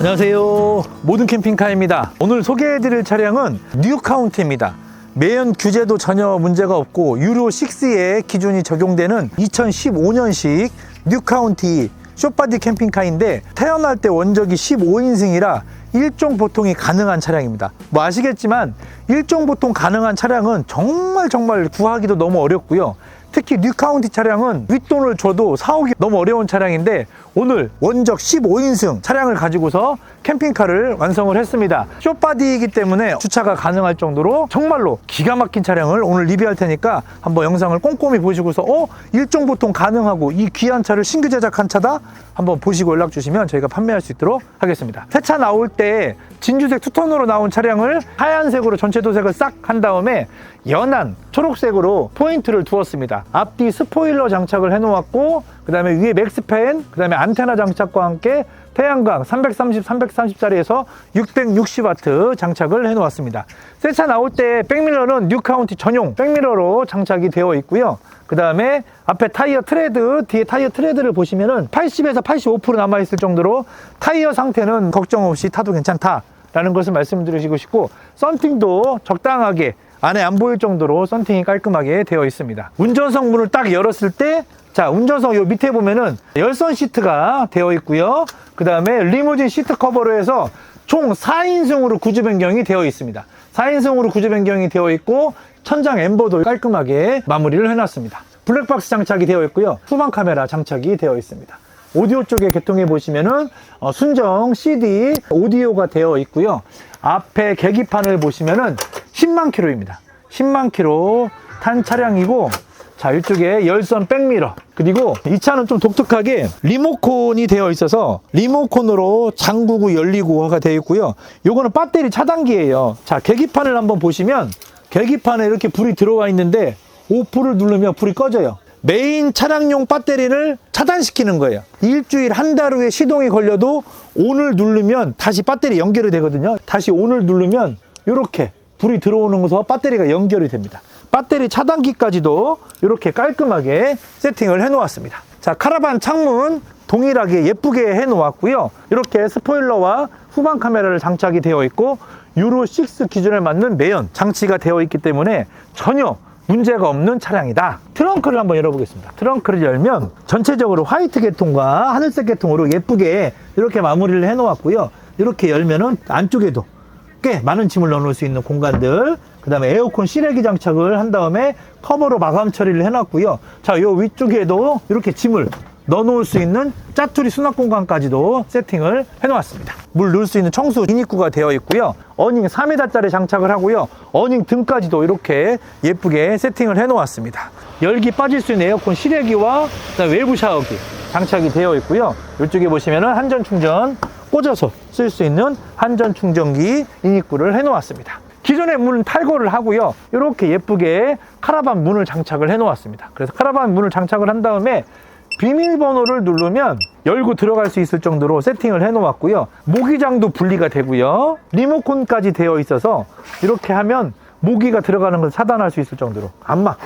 안녕하세요. 모든 캠핑카입니다. 오늘 소개해드릴 차량은 뉴카운트입니다. 매연 규제도 전혀 문제가 없고 유로 6의 기준이 적용되는 2015년식 뉴카운티 쇼바디 캠핑카인데 태어날 때 원적이 15인승이라 일종 보통이 가능한 차량입니다. 뭐 아시겠지만 일종 보통 가능한 차량은 정말 정말 구하기도 너무 어렵고요. 특히 뉴카운티 차량은 윗돈을 줘도 사오기 너무 어려운 차량인데 오늘 원적 15인승 차량을 가지고서 캠핑카를 완성을 했습니다. 쇼바디이기 때문에 주차가 가능할 정도로 정말로 기가 막힌 차량을 오늘 리뷰할 테니까 한번 영상을 꼼꼼히 보시고서 어? 일종 보통 가능하고 이 귀한 차를 신규 제작한 차다? 한번 보시고 연락 주시면 저희가 판매할 수 있도록 하겠습니다. 새 차 나올 때 진주색 투톤으로 나온 차량을 하얀색으로 전체 도색을 싹 한 다음에 연한 초록색으로 포인트를 두었습니다. 앞뒤 스포일러 장착을 해놓았고 그 다음에 위에 맥스팬, 그 다음에 안테나 장착과 함께 태양광 330, 330짜리에서 660W 장착을 해놓았습니다. 새 차 나올 때 백미러는 뉴카운티 전용 백미러로 장착이 되어 있고요. 그 다음에 앞에 타이어 트레드, 뒤에 타이어 트레드를 보시면은 80에서 85% 남아있을 정도로 타이어 상태는 걱정 없이 타도 괜찮다라는 것을 말씀드리고 싶고 썬팅도 적당하게 안에 안 보일 정도로 썬팅이 깔끔하게 되어 있습니다. 운전석 문을 딱 열었을 때 자, 운전석 요 밑에 보면은 열선 시트가 되어 있고요. 그 다음에 리무진 시트 커버로 해서 총 4인승으로 구조 변경이 되어 있습니다. 4인승으로 구조 변경이 되어 있고 천장 엠버도 깔끔하게 마무리를 해놨습니다. 블랙박스 장착이 되어 있고요. 후방 카메라 장착이 되어 있습니다. 오디오 쪽에 개통해 보시면은 어, 순정 CD 오디오가 되어 있고요. 앞에 계기판을 보시면은 10만 킬로입니다. 10만 킬로 탄 차량이고 자 이쪽에 열선 백미러. 그리고 이 차는 좀 독특하게 리모콘이 되어 있어서 리모콘으로 잠그고 열리고가 되어 있고요. 요거는 배터리 차단기예요. 자 계기판을 한번 보시면 계기판에 이렇게 불이 들어와 있는데 오프를 누르면 불이 꺼져요. 메인 차량용 배터리를 차단시키는 거예요. 일주일 한 달 후에 시동이 걸려도 온을 누르면 다시 배터리 연결이 되거든요. 다시 온을 누르면 이렇게 불이 들어오는 것서 배터리가 연결이 됩니다. 배터리 차단기까지도 이렇게 깔끔하게 세팅을 해 놓았습니다. 자 카라반 창문 동일하게 예쁘게 해 놓았고요. 이렇게 스포일러와 후방 카메라를 장착이 되어 있고 유로 6 기준에 맞는 매연 장치가 되어 있기 때문에 전혀 문제가 없는 차량이다. 트렁크를 한번 열어보겠습니다. 트렁크를 열면 전체적으로 화이트 계통과 하늘색 계통으로 예쁘게 이렇게 마무리를 해 놓았고요. 이렇게 열면은 안쪽에도 꽤 많은 짐을 넣어놓을 수 있는 공간들 그 다음에 에어컨 실외기 장착을 한 다음에 커버로 마감 처리를 해놨고요. 자 요 위쪽에도 이렇게 짐을 넣어놓을 수 있는 짜투리 수납 공간까지도 세팅을 해놓았습니다. 물 넣을 수 있는 청수 진입구가 되어 있고요. 어닝 4m짜리 장착을 하고요. 어닝 등까지도 이렇게 예쁘게 세팅을 해놓았습니다. 열기 빠질 수 있는 에어컨 실외기와 외부 샤워기 장착이 되어 있고요. 이쪽에 보시면 은 한전 충전 꽂아서 쓸 수 있는 한전 충전기 인입구를 해 놓았습니다. 기존의 문은 탈거를 하고요. 이렇게 예쁘게 카라반 문을 장착을 해 놓았습니다. 그래서 카라반 문을 장착을 한 다음에 비밀번호를 누르면 열고 들어갈 수 있을 정도로 세팅을 해 놓았고요. 모기장도 분리가 되고요. 리모컨까지 되어 있어서 이렇게 하면 모기가 들어가는 걸 차단할 수 있을 정도로 안막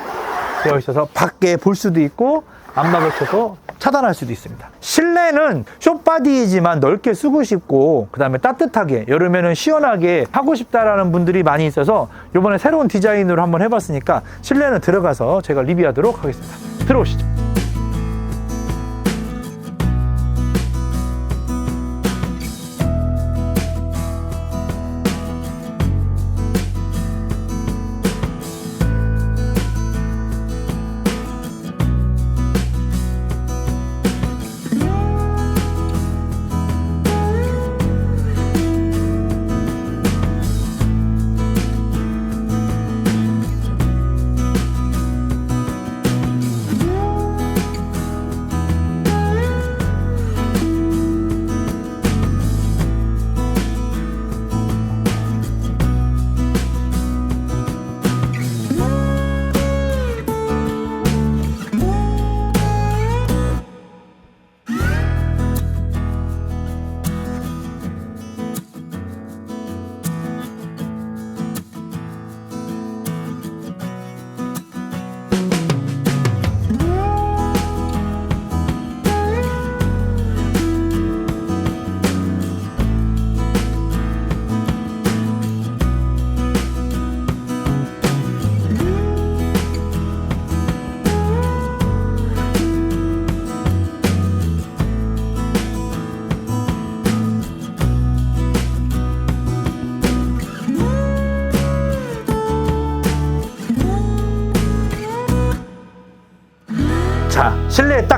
되어 있어서 밖에 볼 수도 있고 안막을 쳐서 차단할 수도 있습니다. 실내는 쇼바디이지만 넓게 쓰고 싶고 그 다음에 따뜻하게 여름에는 시원하게 하고 싶다라는 분들이 많이 있어서 이번에 새로운 디자인으로 한번 해봤으니까 실내는 들어가서 제가 리뷰하도록 하겠습니다. 들어오시죠.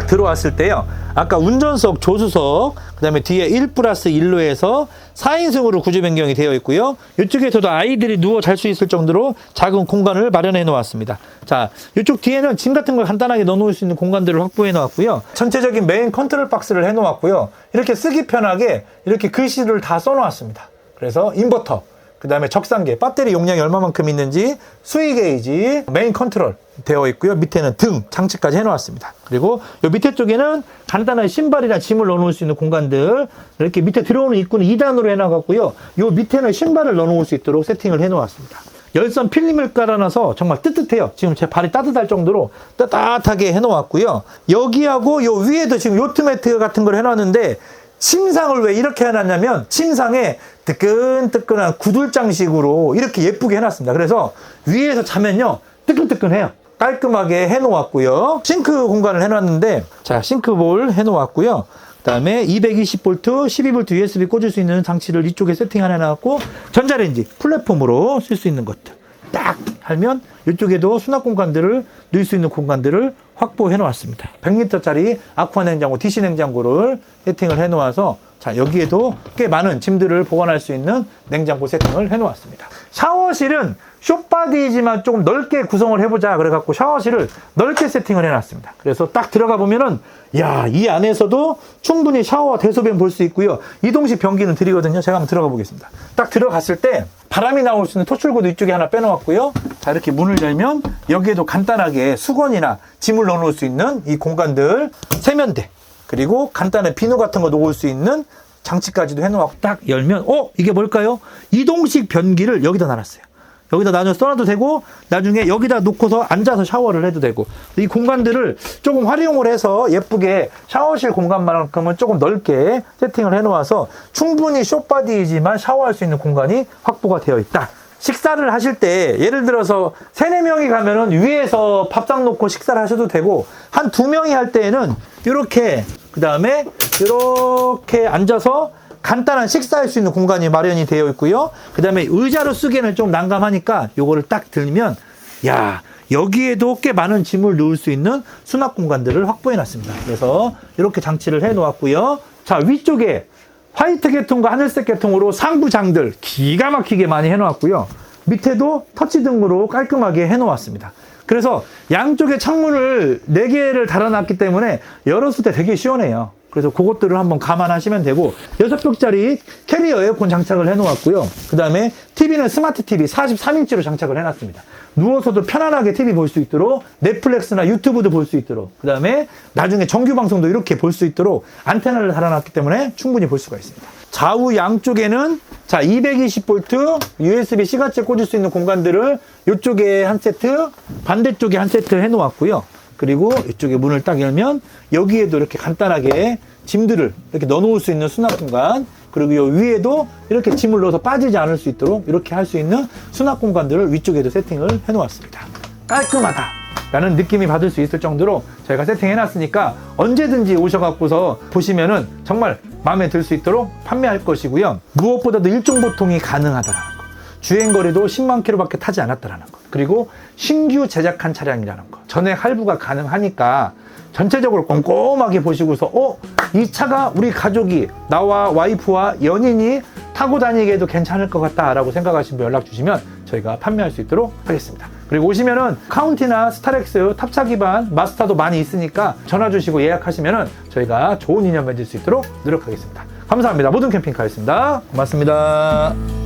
들어왔을 때요. 아까 운전석, 조수석, 그 다음에 뒤에 1 플러스 1로 해서 4인승으로 구조 변경이 되어 있고요. 이쪽에서도 아이들이 누워 잘 수 있을 정도로 작은 공간을 마련해 놓았습니다. 자, 이쪽 뒤에는 짐 같은 걸 간단하게 넣어 놓을 수 있는 공간들을 확보해 놓았고요. 전체적인 메인 컨트롤 박스를 해 놓았고요. 이렇게 쓰기 편하게 이렇게 글씨를 다 써 놓았습니다. 그래서 인버터, 그 다음에 적상계, 배터리 용량이 얼마만큼 있는지, 수위 게이지, 메인 컨트롤 되어 있고요. 밑에는 등, 장치까지 해놓았습니다. 그리고 요 밑에 쪽에는 간단한 신발이나 짐을 넣어놓을 수 있는 공간들, 이렇게 밑에 들어오는 입구는 2단으로 해놔갖고요. 요 밑에는 신발을 넣어놓을 수 있도록 세팅을 해놓았습니다. 열선 필름을 깔아놔서 정말 뜨뜻해요. 지금 제 발이 따뜻할 정도로 따뜻하게 해놓았고요. 여기하고 요 위에도 지금 요트 매트 같은 걸 해놨는데 침상을 왜 이렇게 해놨냐면 침상에 뜨끈뜨끈한 구들장식으로 이렇게 예쁘게 해놨습니다. 그래서 위에서 자면요 뜨끈뜨끈해요. 깔끔하게 해놓았고요. 싱크 공간을 해놨는데 자 싱크볼 해놓았고요. 그다음에 220V, 12V USB 꽂을 수 있는 장치를 이쪽에 세팅 하나 해놨고 전자레인지 플랫폼으로 쓸 수 있는 것들 딱 하면 이쪽에도 수납 공간들을 넣을 수 있는 공간들을 확보해 놓았습니다. 100리터짜리 아쿠아 냉장고, DC 냉장고를 세팅을 해 놓아서 자, 여기에도 꽤 많은 짐들을 보관할 수 있는 냉장고 세팅을 해 놓았습니다. 샤워실은 쇼바디지만 조금 넓게 구성을 해보자 그래갖고 샤워실을 넓게 세팅을 해놨습니다. 그래서 딱 들어가 보면은 야, 이 안에서도 충분히 샤워, 대소변 볼 수 있고요. 이동식 변기는 드리거든요. 제가 한번 들어가 보겠습니다. 딱 들어갔을 때 바람이 나올 수 있는 토출구도 이쪽에 하나 빼놓았고요. 자, 이렇게 문을 열면 여기에도 간단하게 수건이나 짐을 넣어놓을 수 있는 이 공간들 세면대 그리고 간단한 비누 같은 거 놓을 수 있는 장치까지도 해놓고 딱 열면 어 이게 뭘까요? 이동식 변기를 여기다 놔놨어요. 여기다 나중에 써놔도 되고 나중에 여기다 놓고서 앉아서 샤워를 해도 되고 이 공간들을 조금 활용을 해서 예쁘게 샤워실 공간만큼은 조금 넓게 세팅을 해놓아서 충분히 쇼바디이지만 샤워할 수 있는 공간이 확보가 되어 있다. 식사를 하실 때 예를 들어서 세네 명이 가면은 위에서 밥상 놓고 식사를 하셔도 되고 한 두 명이 할 때에는 이렇게 그 다음에 이렇게 앉아서 간단한 식사할 수 있는 공간이 마련이 되어 있고요. 그 다음에 의자로 쓰기에는 좀 난감하니까 요거를 딱 들면 야 여기에도 꽤 많은 짐을 넣을 수 있는 수납 공간들을 확보해 놨습니다. 그래서 이렇게 장치를 해 놓았고요. 자 위쪽에 화이트 계통과 하늘색 계통으로 상부장들 기가 막히게 많이 해 놓았고요. 밑에도 터치 등으로 깔끔하게 해 놓았습니다. 그래서 양쪽에 창문을 4개를 달아놨기 때문에 열었을 때 되게 시원해요. 그래서 그것들을 한번 감안하시면 되고 6벽짜리 캐리어 에어컨 장착을 해놓았고요. 그 다음에 TV는 스마트 TV 43인치로 장착을 해놨습니다. 누워서도 편안하게 TV 볼 수 있도록 넷플릭스나 유튜브도 볼 수 있도록 그 다음에 나중에 정규 방송도 이렇게 볼 수 있도록 안테나를 달아놨기 때문에 충분히 볼 수가 있습니다. 좌우 양쪽에는 자 220V USB C가째 꽂을 수 있는 공간들을 이쪽에 한 세트 반대쪽에 한 세트 해놓았고요. 그리고 이쪽에 문을 딱 열면 여기에도 이렇게 간단하게 짐들을 이렇게 넣어놓을 수 있는 수납 공간 그리고 이 위에도 이렇게 짐을 넣어서 빠지지 않을 수 있도록 이렇게 할 수 있는 수납 공간들을 위쪽에도 세팅을 해놓았습니다. 깔끔하다. 라는 느낌이 받을 수 있을 정도로 저희가 세팅해놨으니까 언제든지 오셔갖고서 보시면은 정말 마음에 들 수 있도록 판매할 것이고요. 무엇보다도 일종 보통이 가능하다라는 거. 주행거리도 10만 킬로밖에 타지 않았다라는 거. 그리고 신규 제작한 차량이라는 거. 전액 할부가 가능하니까 전체적으로 꼼꼼하게 보시고서 어? 이 차가 우리 가족이 나와 와이프와 연인이 타고 다니기에도 괜찮을 것 같다라고 생각하시면 연락 주시면 저희가 판매할 수 있도록 하겠습니다. 그리고 오시면은 카운티나 스타렉스 탑차 기반 마스터도 많이 있으니까 전화 주시고 예약하시면은 저희가 좋은 인연 맺을 수 있도록 노력하겠습니다. 감사합니다. 모든 캠핑카였습니다. 고맙습니다.